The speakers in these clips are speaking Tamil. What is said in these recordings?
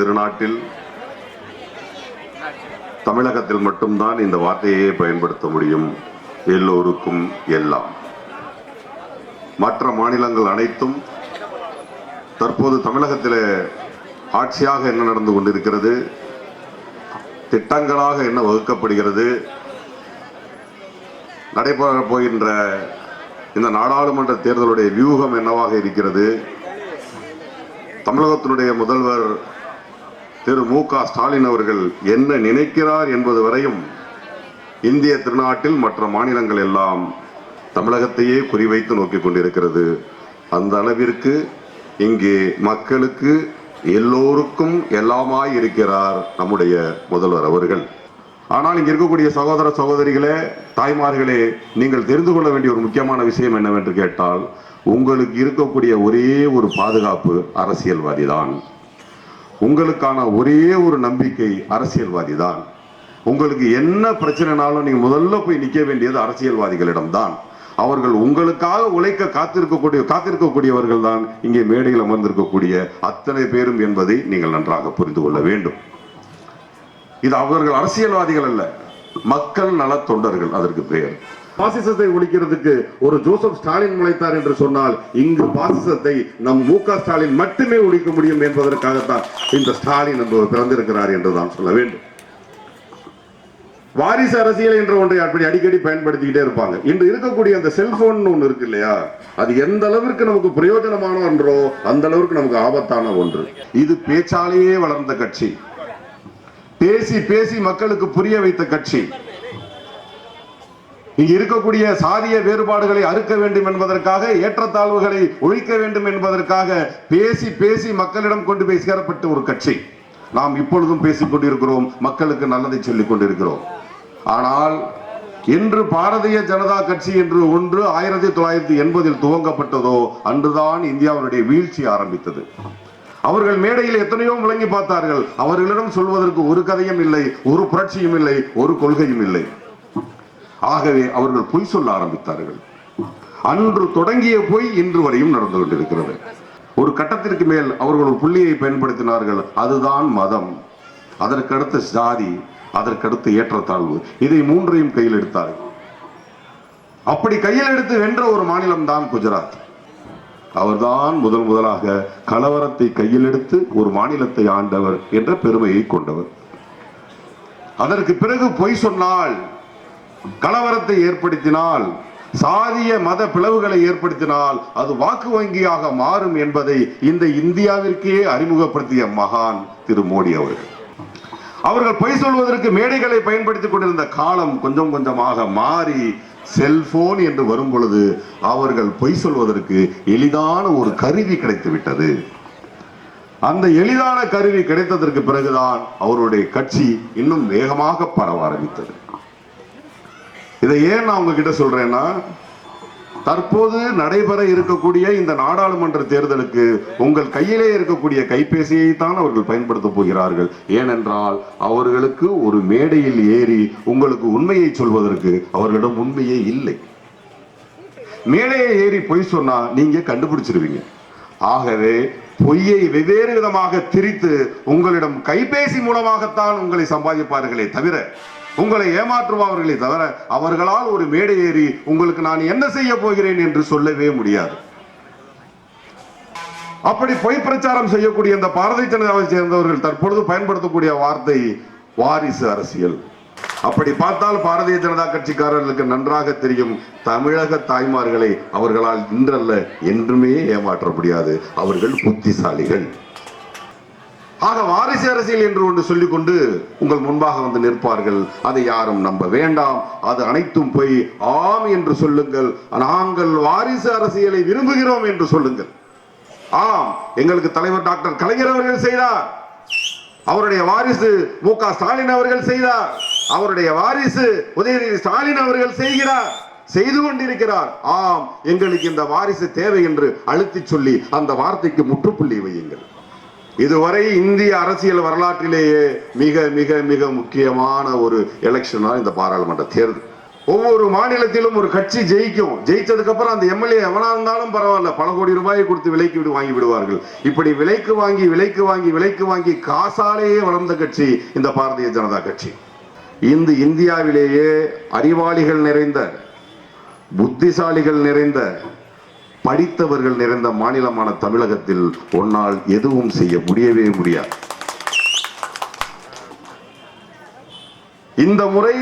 திருநாட்டில் தமிழகத்தில் மட்டும்தான் இந்த வார்த்தையே பயன்படுத்த முடியும். எல்லோருக்கும் எல்லாம். மற்ற மாநிலங்கள் அனைத்தும் தற்போது தமிழகத்தில் ஆட்சியாக என்ன நடந்து கொண்டிருக்கிறது? திட்டங்களாக என்ன வகுக்கப்படுகிறது? நடைபெற போகின்ற இந்த நாடாளுமன்ற தேர்தலுடைய வியூகம் என்னவாக இருக்கிறது? தமிழகத்தினுடைய முதல்வர் திரு மு க ஸ்டாலின் அவர்கள் என்ன நினைக்கிறார் என்பது வரையும் இந்திய திருநாட்டில் மற்ற மாநிலங்கள் எல்லாம் தமிழகத்தையே குறிவைத்து நோக்கி கொண்டிருக்கிறது. அந்த அளவிற்கு இங்கே மக்களுக்கு எல்லோருக்கும் எல்லாமாய் இருக்கிறார் நம்முடைய முதல்வர் அவர்கள். ஆனால் இங்கே இருக்கக்கூடிய சகோதர சகோதரிகளே தாய்மார்களே நீங்கள் தெரிந்து கொள்ள வேண்டிய ஒரு முக்கியமான விஷயம் என்னவென்று கேட்டால் உங்களுக்கு இருக்கக்கூடிய ஒரே ஒரு பாதுகாப்பு அரசியல்வாதி தான் உங்களுக்கான ஒரே ஒரு நம்பிக்கை அரசியல்வாதி தான் உங்களுக்கு என்ன பிரச்சனைனாலும் நீங்க முதல்ல போய் நிக்க வேண்டியது அரசியல்வாதிகளிடம் தான் அவர்கள் உங்களுக்காக உழைக்க காத்திருக்கக்கூடிய காத்திருக்கக்கூடியவர்கள் தான் இங்கே மேடையில் அமர்ந்திருக்கக்கூடிய அத்தனை பேரும் என்பதை நீங்கள் நன்றாக புரிந்து கொள்ள வேண்டும். இது அவர்கள் அரசியல்வாதிகள் அல்ல மக்கள் நல தொண்டர்கள் அதற்கு பெயர். பாசிசத்தை ஒழிக்கிறதுக்கு ஒரு ஜோசப் ஸ்டாலின் முளைத்தார் என்று சொன்னால் இங்கு பாசிசத்தை நம் மு ஸ்டாலின் மட்டுமே ஒழிக்க முடியும் என்பதற்காகத்தான் இந்த ஸ்டாலின் என்பவர் பிறந்திருக்கிறார் என்று தான் சொல்ல வேண்டும். வாரிசு அரசியல் என்ற ஒன்றை அப்படி அடிக்கடி பயன்படுத்திக்கிட்டே இருப்பாங்க. இன்று இருக்கக்கூடிய அந்த செல்போன் ஒன்று இருக்கு இல்லையா? அது எந்த அளவிற்கு நமக்கு பிரயோஜனமான ஒன்றோ அந்த அளவிற்கு நமக்கு ஆபத்தான ஒன்று. இது பேச்சாலேயே வளர்ந்த கட்சி. பேசி பேசி மக்களுக்கு புரிய வைத்த கட்சி. இங்கு இருக்கக்கூடிய சாதிய வேறுபாடுகளை அறுக்க வேண்டும் என்பதற்காக ஏற்றத்தாழ்வுகளை ஒழிக்க வேண்டும் என்பதற்காக பேசி பேசி மக்களிடம் கொண்டு போய் சேரப்பட்ட ஒரு கட்சி. நாம் இப்பொழுதும் பேசிக் கொண்டிருக்கிறோம் மக்களுக்கு நல்லதை சொல்லிக் கொண்டிருக்கிறோம். ஆனால் இன்று பாரதிய ஜனதா கட்சி என்று ஒன்று ஆயிரத்தி தொள்ளாயிரத்தி எண்பதில் துவங்கப்பட்டதோ அன்றுதான் இந்தியாவுடைய வீழ்ச்சி ஆரம்பித்தது. அவர்கள் மேடையில் எத்தனையோ முழங்கி பார்த்தார்கள். அவர்களிடம் சொல்வதற்கு ஒரு கதையும் இல்லை ஒரு புரட்சியும் இல்லை ஒரு கொள்கையும் இல்லை. ஆகவே அவர்கள் பொய் சொல்ல ஆரம்பித்தார்கள். அன்று தொடங்கிய பொய் இன்று வரையும் நடந்து கொண்டிருக்கிறது. ஒரு கட்டத்திற்கு மேல் அவர்கள் ஒரு புள்ளியை பயன்படுத்தினார்கள் அதுதான் மதம். அதற்கடுத்த சாதி அதற்கடுத்து ஏற்றத்தாழ்வு. இதை மூன்றையும் கையில் எடுத்தார்கள். அப்படி கையில் எடுத்து வென்ற ஒரு மாநிலம் தான் குஜராத். அவர்தான் முதல் முதலாக கலவரத்தை கையில் எடுத்து ஒரு மாநிலத்தை ஆண்டவர் என்ற பெருமையை கொண்டவர். அதற்கு பிறகு பொய் சொன்னால் கலவரத்தை ஏற்படுத்தினால் சாதிய மத பிளவுகளை ஏற்படுத்தினால் அது வாக்கு வங்கியாக மாறும் என்பதை இந்த இந்தியாவிற்கே அறிமுகப்படுத்திய மகான் திரு மோடி அவர்கள். அவர்கள் பொய் சொல்வதற்கு மேடைகளை பயன்படுத்திக் கொண்டிருந்த காலம் கொஞ்சம் கொஞ்சமாக மாறி செல்போன் என்று வரும் பொழுது அவர்கள் பொய் சொல்வதற்கு எளிதான ஒரு கருவி கிடைத்து விட்டது அந்த எளிதான கருவி கிடைத்ததற்கு பிறகுதான் அவருடைய கட்சி இன்னும் வேகமாக பரவ ஆரம்பித்தது. இதை ஏன் நான் உங்ககிட்ட சொல்றேன்னா தற்போது நடைபெற இருக்கக்கூடிய இந்த நாடாளுமன்ற தேர்தலுக்கு உங்கள் கையிலே இருக்கக்கூடிய கைபேசியை தான் அவர்கள் பயன்படுத்த போகிறார்கள். ஏனென்றால் அவர்களுக்கு ஒரு மேடையில் ஏறி உங்களுக்கு உண்மையை சொல்வதற்கு அவர்களிடம் உண்மையே இல்லை. மேடையை ஏறி பொய் சொன்னா நீங்க கண்டுபிடிச்சிருவீங்க. ஆகவே பொய்யை வெவ்வேறு விதமாக திரித்து உங்களிடம் கைபேசி மூலமாகத்தான் உங்களை சம்பாதிப்பார்களே தவிர உங்களை ஏமாற்றுபவர்களே தவிர அவர்களால் ஒரு மேடை ஏறி உங்களுக்கு நான் என்ன செய்ய போகிறேன் என்று சொல்லவே முடியாது. அப்படி பொய் பிரச்சாரம் செய்யக்கூடிய இந்த பாரதிய ஜனதாவை சேர்ந்தவர்கள் தற்பொழுது பயன்படுத்தக்கூடிய வார்த்தை வாரிசு அரசியல். அப்படி பார்த்தால் பாரதிய ஜனதா கட்சிக்காரர்களுக்கு நன்றாக தெரியும் தமிழக தாய்மார்களை அவர்களால் இன்றல்ல என்றுமே ஏமாற்ற முடியாது. அவர்கள் புத்திசாலிகள். ஆக வாரிசு அரசியல் என்று ஒன்று சொல்லிக்கொண்டு உங்கள் முன்பாக வந்து நிற்பார்கள். அதை யாரும் நம்ப வேண்டாம். அது அனைத்தும் போய். ஆம் என்று சொல்லுங்கள். நாங்கள் வாரிசு அரசியலை விரும்புகிறோம் என்று சொல்லுங்கள். ஆம் எங்களுக்கு தலைவர் டாக்டர் கலைஞர் அவர்கள் செய்தார். அவருடைய வாரிசு மு க ஸ்டாலின் அவர்கள் செய்தார். அவருடைய வாரிசு உதயநிதி ஸ்டாலின் அவர்கள் செய்கிறார். செய்து கொண்டிருக்கிறார். ஆம் எங்களுக்கு இந்த வாரிசு தேவை என்று அழுத்தி சொல்லி அந்த வார்த்தைக்கு முற்றுப்புள்ளி வையுங்கள். இதுவரை இந்திய அரசியல் வரலாற்றிலேயே மிக மிக மிக முக்கியமான ஒரு எலெக்ஷனா இந்த பாராளுமன்ற தேர்தல். ஒவ்வொரு மாநிலத்திலும் ஒரு கட்சி ஜெயிக்கும். ஜெயிச்சதுக்கு அப்புறம் அந்த எம்எல்ஏ எவனா இருந்தாலும் பரவாயில்ல. பல கோடி ரூபாயை கொடுத்து விலைக்கு விடு வாங்கி விடுவார்கள். இப்படி விலைக்கு வாங்கி விலைக்கு வாங்கி விலைக்கு வாங்கி காசாலேயே வளர்ந்த கட்சி இந்த பாரதிய ஜனதா கட்சி. இந்த இந்தியாவிலேயே அறிவாளிகள் நிறைந்த புத்திசாலிகள் நிறைந்த படித்தவர்கள் நிறைந்த மாநிலமான தமிழகத்தில் ஒன்னால் எதுவும் செய்ய முடியவே முடியாது. இந்த முறை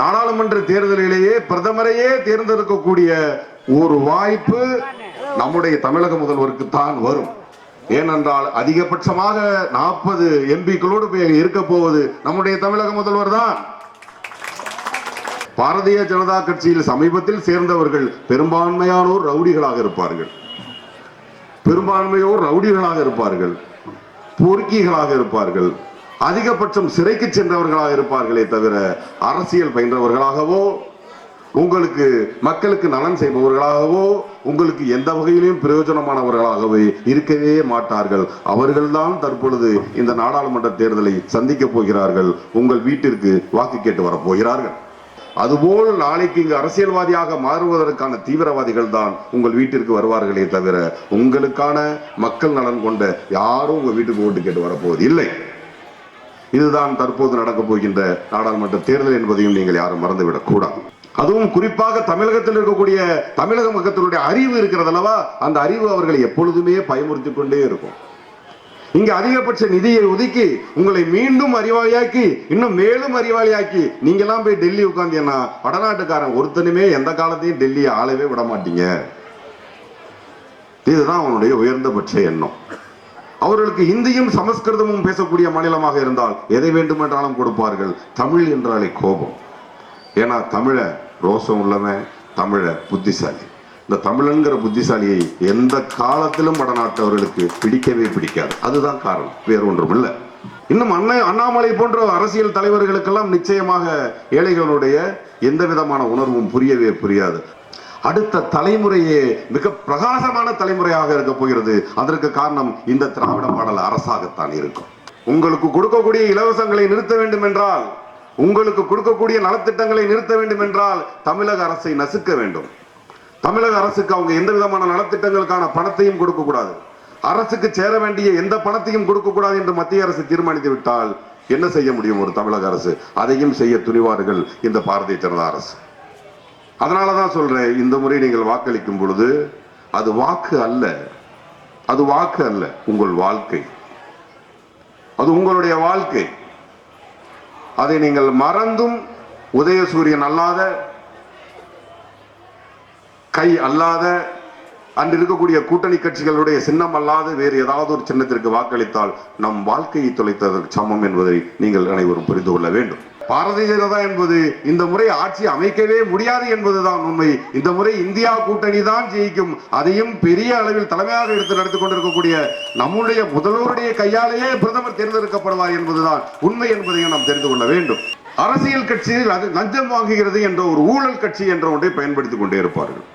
நாடாளுமன்ற தேர்தலிலேயே பிரதமரையே தேர்ந்தெடுக்கக்கூடிய ஒரு வாய்ப்பு நம்முடைய தமிழக முதல்வருக்கு தான் வரும். ஏனென்றால் அதிகபட்சமாக நாற்பது எம்பிக்களோடு இருக்க போவது நம்முடைய தமிழக முதல்வர் தான். பாரதிய ஜனதா கட்சியில் சமீபத்தில் சேர்ந்தவர்கள் பெரும்பான்மையானோர் ரவுடிகளாக இருப்பார்கள். பெரும்பான்மையோர் ரவுடிகளாக இருப்பார்கள். பொறுக்கிகளாக இருப்பார்கள். அதிகபட்சம் சிறைக்கு சென்றவர்களாக இருப்பார்களே தவிர அரசியல் பயின்றவர்களாகவோ உங்களுக்கு மக்களுக்கு நலன் செய்பவர்களாகவோ உங்களுக்கு எந்த வகையிலும் பிரயோஜனமானவர்களாகவே இருக்கவே மாட்டார்கள். அவர்கள்தான் தற்பொழுது இந்த நாடாளுமன்ற தேர்தலை சந்திக்க போகிறார்கள். உங்கள் வீட்டிற்கு வாக்கு கேட்டு வரப்போகிறார்கள் அதுபோல் நாளைக்கு இங்கு அரசியல்வாதியாக மாறுவதற்கான தீவிரவாதிகள் தான் உங்கள் வீட்டிற்கு வருவார்களே தவிர உங்களுக்கான மக்கள் நலன் கொண்ட யாரும் உங்கள் வீட்டுக்கு ஓட்டு கேட்டு வரப்போவது இல்லை. இதுதான் தற்போது நடக்கப் போகின்ற நாடாளுமன்ற தேர்தல் என்பதையும் நீங்கள் யாரும் மறந்துவிடக் கூடாது. அதுவும் குறிப்பாக தமிழகத்தில் இருக்கக்கூடிய தமிழக மக்களுடைய அறிவு இருக்கிறது அல்லவா அந்த அறிவு அவர்களை எப்பொழுதுமே பயமுறுத்திக் கொண்டே இருக்கும். இங்க அதிகபட்ச நிதியை ஒதுக்கி உங்களை மீண்டும் அறிவாளியாக்கி இன்னும் மேலும் அறிவாளியாக்கி நீங்க எல்லாம் போய் டெல்லி உட்காந்தீங்கன்னா வடநாட்டுக்காரன் ஒருத்தனுமே எந்த காலத்தையும் டெல்லியை ஆளவே விட மாட்டீங்க. இதுதான் அவனுடைய உயர்ந்தபட்ச எண்ணம். அவர்களுக்கு இந்தியும் சமஸ்கிருதமும் பேசக்கூடிய மாநிலமாக இருந்தால் எதை வேண்டுமென்றாலும் கொடுப்பார்கள்? தமிழ் என்றாலே கோபம். ஏன்னா தமிழ ரோசம் உள்ளவன் தமிழ புத்திசாலி. இந்த தமிழன்கிற புத்திசாலியை எந்த காலத்திலும் வடநாட்டவர்களுக்கு பிடிக்கவே பிடிக்காது. அதுதான் காரணம். வேறு ஒன்றும் இல்லை. இன்னும் அண்ணா அண்ணாமலை போன்ற அரசியல் தலைவர்களுக்கெல்லாம் நிச்சயமாக ஏழைகளுடைய எந்த விதமான உணர்வும் புரியவே புரியாது. அடுத்த தலைமுறையே மிக பிரகாசமான தலைமுறையாக இருக்க போகிறது. அதற்கு காரணம் இந்த திராவிட பாடல் அரசாகத்தான் இருக்கும். உங்களுக்கு கொடுக்கக்கூடிய இலவசங்களை நிறுத்த வேண்டும் என்றால் உங்களுக்கு கொடுக்கக்கூடிய நலத்திட்டங்களை நிறுத்த வேண்டும் என்றால் தமிழக அரசை நசுக்க வேண்டும். தமிழக அரசுக்கு அவங்க எந்த விதமான நலத்திட்டங்களுக்கான பணத்தையும் கொடுக்க கூடாது. அரசுக்கு சேர வேண்டிய எந்த பணத்தையும் கொடுக்க கூடாது என்று மத்திய அரசு தீர்மானித்து விட்டால் என்ன செய்ய முடியும் ஒரு தமிழக அரசு? அதையும் செய்ய துணிவார்கள் இந்த பாரதிய ஜனதா அரசு. அதனாலதான் சொல்றேன் இந்த முறை நீங்கள் வாக்களிக்கும் பொழுது அது வாக்கு அல்ல. அது வாக்கு அல்ல உங்கள் வாழ்க்கை. அது உங்களுடைய வாழ்க்கை. அதை நீங்கள் மறந்தும் உதயசூரியன் அல்லாத கை அல்லாத அன்று இருக்கக்கூடிய கூட்டணி கட்சிகளுடைய சின்னம் அல்லாத வேறு ஏதாவது ஒரு சின்னத்திற்கு வாக்களித்தால் நம் வாழ்க்கையை தொலைத்ததற்கு சமம் என்பதை நீங்கள் அனைவரும் புரிந்து கொள்ள வேண்டும். பாரதிய ஜனதா என்பது இந்த முறை ஆட்சி அமைக்கவே முடியாது என்பதுதான் உண்மை. இந்த முறை இந்தியா கூட்டணி தான் ஜெயிக்கும். அதையும் பெரிய அளவில் தலைமையாக எடுத்து நடத்தி கொண்டிருக்கக்கூடிய நம்முடைய முதல்வருடைய கையாலேயே பிரதமர் தேர்ந்தெடுக்கப்படுவார் என்பதுதான் உண்மை என்பதையும் நாம் தெரிந்து கொள்ள வேண்டும். அரசியல் கட்சியில் அது லஞ்சம் வாங்குகிறது என்ற ஒரு ஊழல் கட்சி என்ற ஒன்றை பயன்படுத்திக் கொண்டே இருப்பார்கள்.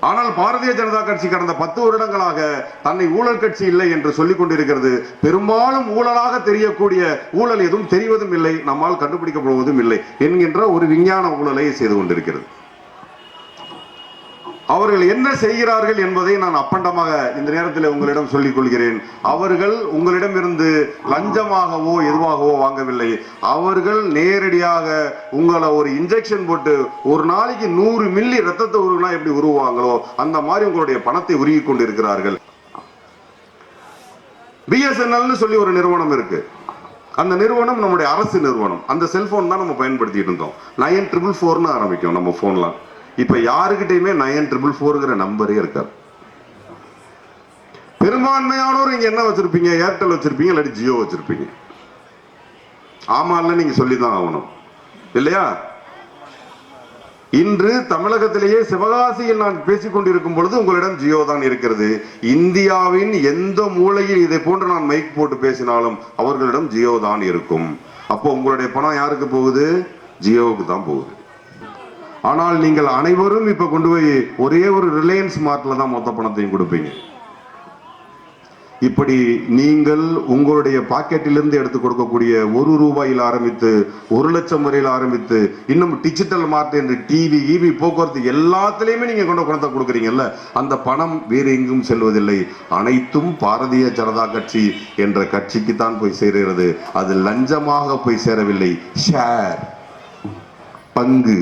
ஆனால் பாரதிய ஜனதா கட்சி கடந்த பத்து வருடங்களாக தன்னை ஊழல் கட்சி இல்லை என்று சொல்லிக் கொண்டிருக்கிறது. பெரும்பாலும் ஊழலாக தெரியக்கூடிய ஊழல் எதுவும் தெரிவதும் இல்லை. நம்மால் கண்டுபிடிக்கப்படுவதும் இல்லை என்கின்ற ஒரு விஞ்ஞான ஊழலை செய்து கொண்டிருக்கிறது. அவர்கள் என்ன செய்கிறார்கள் என்பதை நான் அப்பண்டமாக இந்த நேரத்தில் உங்களிடம் சொல்லிக் கொள்கிறேன். அவர்கள் உங்களிடம் இருந்து லஞ்சமாகவோ எதுவாகவோ வாங்கவில்லை. அவர்கள் நேரடியாக உங்களை ஒரு இன்ஜெக்ஷன் போட்டு ஒரு நாளைக்கு நூறு மில்லி ரத்தத்தை உருவினா எப்படி உருவாங்களோ அந்த மாதிரி உங்களுடைய பணத்தை உருகி கொண்டிருக்கிறார்கள். பிஎஸ்என்எல்னு சொல்லி ஒரு நிறுவனம் இருக்கு. அந்த நிறுவனம் நம்முடைய அரசு நிறுவனம். அந்த செல்போன் தான் நம்ம பயன்படுத்திட்டு இருந்தோம். நயன் ட்ரிபிள் ஃபோர்னு ஆரம்பிக்கும் நம்ம ஃபோன்லாம் இப்போ யாருக்கிட்டையுமே நயன் ட்ரிபிள் ஃபோருங்கிற நம்பரே இருக்காது. பெரும்பான்மையானோர் இங்கே என்ன வச்சுருப்பீங்க? ஏர்டெல் வச்சுருப்பீங்க இல்லாட்டி ஜியோ வச்சுருப்பீங்க. ஆமால நீங்கள் சொல்லி தான் ஆகணும். இல்லையா? இன்று தமிழகத்திலேயே சிவகாசியில் நான் பேசிக் கொண்டிருக்கும் பொழுது உங்களிடம் ஜியோ தான் இருக்கிறது. இந்தியாவின் எந்த மூலையில் இதை போன்று நான் மைக் போட்டு பேசினாலும் அவர்களிடம் ஜியோ தான் இருக்கும். அப்போ உங்களுடைய பணம் யாருக்கு போகுது? ஜியோவுக்கு தான் போகுது. ஆனால் நீங்கள் அனைவரும் இப்ப கொண்டு போய் ஒரே ஒரு ரிலையன்ஸ் மார்ட்ல தான் மொத்த பணத்தையும் கொடுப்பீங்க. இப்படி நீங்கள் உங்களுடைய பாக்கெட்டிலிருந்து எடுத்து கொடுக்கக்கூடிய ஒரு ரூபாயில் ஆரம்பித்து ஒரு லட்சம் வரையில் ஆரம்பித்து இன்னும் டிஜிட்டல் மார்ட் என்று டிவி ஈவி போக்குவரத்து எல்லாத்துலேயுமே நீங்கள் கொண்டு பணத்தை கொடுக்குறீங்கல்ல அந்த பணம் வேறு எங்கும் செல்வதில்லை. அனைத்தும் பாரதிய ஜனதா கட்சி என்ற கட்சிக்கு தான் போய் சேருகிறது. அது லஞ்சமாக போய் சேரவில்லை. ஷேர் பங்கு.